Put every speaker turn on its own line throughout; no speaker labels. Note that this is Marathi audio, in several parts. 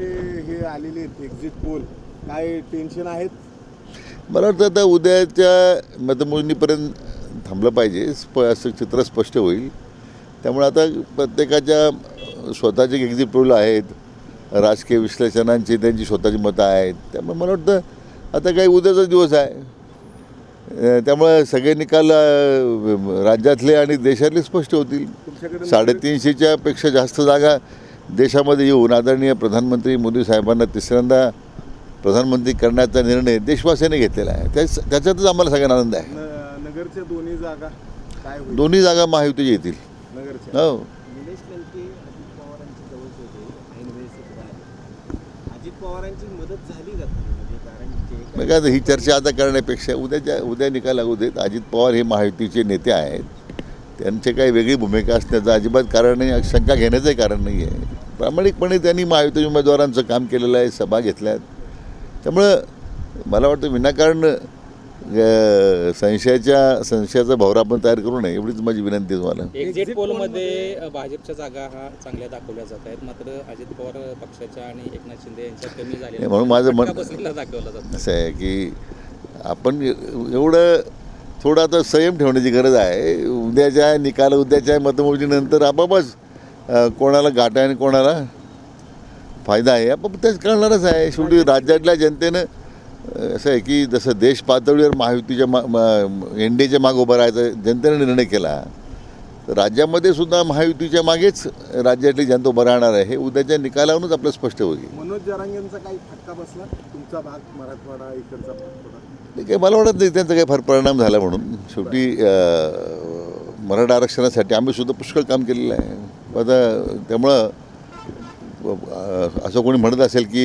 हे हे आलेले आहेत एक्झिट पोल काय टेन्शन आहेत?
मला वाटतं आता उद्याच्या मतमोजणीपर्यंत थांबलं पाहिजे. स्प असं चित्र स्पष्ट होईल. त्यामुळे आता प्रत्येकाच्या स्वतःचे एक्झिट पोल आहेत. राजकीय विश्लेषणांची त्यांची स्वतःची मतं आहेत. त्यामुळे मला वाटतं आता काही उद्याचा दिवस आहे. त्यामुळे सगळे निकाल राज्यातले आणि देशातले स्पष्ट होतील. साडेतीनशेच्या पेक्षा जास्त जागा देशामध्ये येऊन आदरणीय प्रधानमंत्री मोदी साहेबांना तिसऱ्यांदा प्रधानमंत्री करण्याचा निर्णय देशवासियांनी घेतलेला आहे. त्याच त्याच्यातच आम्हाला सगळ्यांना आनंद आहे.
न- नगरच्या दोन्ही जागा काय होईल?
दोन्ही जागा महायुतीच्या येतील.
नगरच्या.
हो.
निलेश लंके अजित पवारांची जवळचे होते ऐन वेळेस सुद्धा आले. अजित पवारांची मदत झाली का तुम्ही? म्हणजे कारण जे
मग आता ही चर्चा आता करण्यापेक्षा उद्याच्या उद्या निकाल लागू देत अजित पवार हे महायुतीचे नेते आहेत. त्यांचे काही वेगळी भूमिका असण्याचं अजिबात कारण नाही शंका घेण्याचंही कारण नाही आहे प्रामाणिकपणे त्यांनी महायुती उमेदवारांचं काम केलेलं आहे सभा घेतल्या आहेत. त्यामुळं मला वाटतं विनाकारण संशयाच्या संशयाचा भवरा आपण तयार करू नये एवढीच माझी विनंती आहे तुम्हाला.
एक्झिट पोलमध्ये भाजपच्या जागा हा चांगल्या दाखवल्या जात आहेत. मात्र अजित पवार पक्षाच्या आणि एकनाथ शिंदे यांच्या कमी झाल्या
नाही, म्हणून माझं मत-
बसलेला दाखवला जातो.
असं आहे की आपण एवढं थोडं आता संयम ठेवण्याची गरज आहे. उद्याच्या निकाल उद्याच्या मतमोजणीनंतर आपापच कोणाला घाटा आणि कोणाला फायदा आहे. आपाप तेच कळणारच आहे. शेवटी राज्यातल्या जनतेनं असं आहे की जसं देश पातळीवर महायुतीच्या मा एन डी एच्या मागे उभं राहायचा जनतेने निर्णय केला. तर राज्यामध्ये सुद्धा महायुतीच्या मागेच राज्यातली जनता उभं राहणार आहे. हे उद्याच्या निकालावरूनच आपलं स्पष्ट होईल.
मनोज जरांगेंचा काही फटका बसला? तुमचा भाग मराठवाडा इकडचा भाग
काही मला वाटत नाही त्यांचा काही फार परिणाम झाला म्हणून. शेवटी मराठा आरक्षणासाठी आम्ही सुद्धा पुष्कळ काम केलेलं आहे. आता त्यामुळं असं कोणी म्हणत असेल की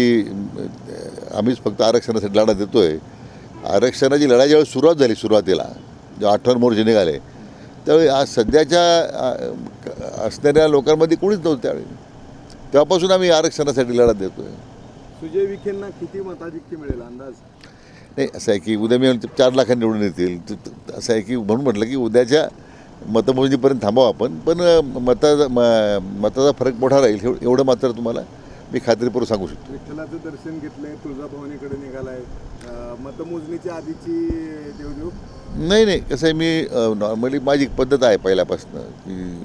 आम्हीच फक्त आरक्षणासाठी लढा देतो आहे आरक्षणाची लढाई ज्यावेळी सुरुवात झाली सुरुवातीला जेव्हा अठरा मोर्चे निघाले त्यावेळी आज सध्याच्या असणाऱ्या लोकांमध्ये कोणीच नव्हतं त्यावेळी. तेव्हापासून आम्ही आरक्षणासाठी लढा देतो आहे
सुजय विखेंना किती मताधिक्य मिळेल अंदाज?
नाही असं आहे की उद्या मी चार लाखांनी निवडून येतील. असं आहे की म्हणून म्हटलं की उद्याच्या मतमोजणीपर्यंत थांबावं आपण. पण मताचा म- मताचा फरक मोठा राहील. एव- एवढं मात्र तुम्हाला मी खात्रीपूर्वक सांगू शकतो.
विठ्ठलाचं दर्शन घेतलंय तुळजाभवानीकडे निघालाय. अं, मतमोजणीच्या आधीची देवदेव?
नाही नाही. कसं आहे मी नॉर्मली माझी एक पद्धत आहे पहिल्यापासून की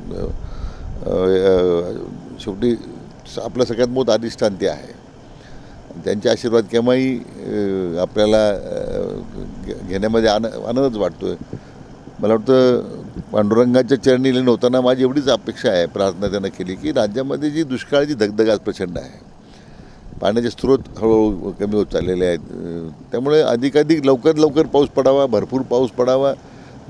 शेवटी आपलं सगळ्यात मोठं अधिष्ठान ते आहे. त्यांचे आशीर्वाद केव्हाही आपल्याला घेण्यामध्ये आन आनंदच वाटतो आहे मला वाटतं पांडुरंगाच्या चरणी लीन होताना माझी एवढीच अपेक्षा आहे प्रार्थना त्यांना केली की राज्यामध्ये जी दुष्काळाची धगधग आज प्रचंड आहे पाण्याचे स्रोत हळूहळू कमी होत चाललेले आहेत. त्यामुळे अधिकाधिक लवकर लवकर पाऊस पडावा भरपूर पाऊस पडावा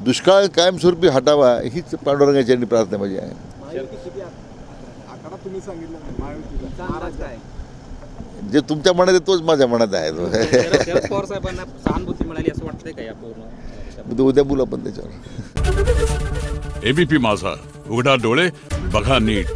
दुष्काळ कायमस्वरूपी हटावा हीच पांडुरंगाच्या चरणी प्रार्थना माझी आहे. जे तुमच्या मनात आहे तोच माझ्या मनात आहे. तर उद्या बोलू आपण त्याच्यावर.
एबीपी माझा. उघडा डोळे बघा नीट.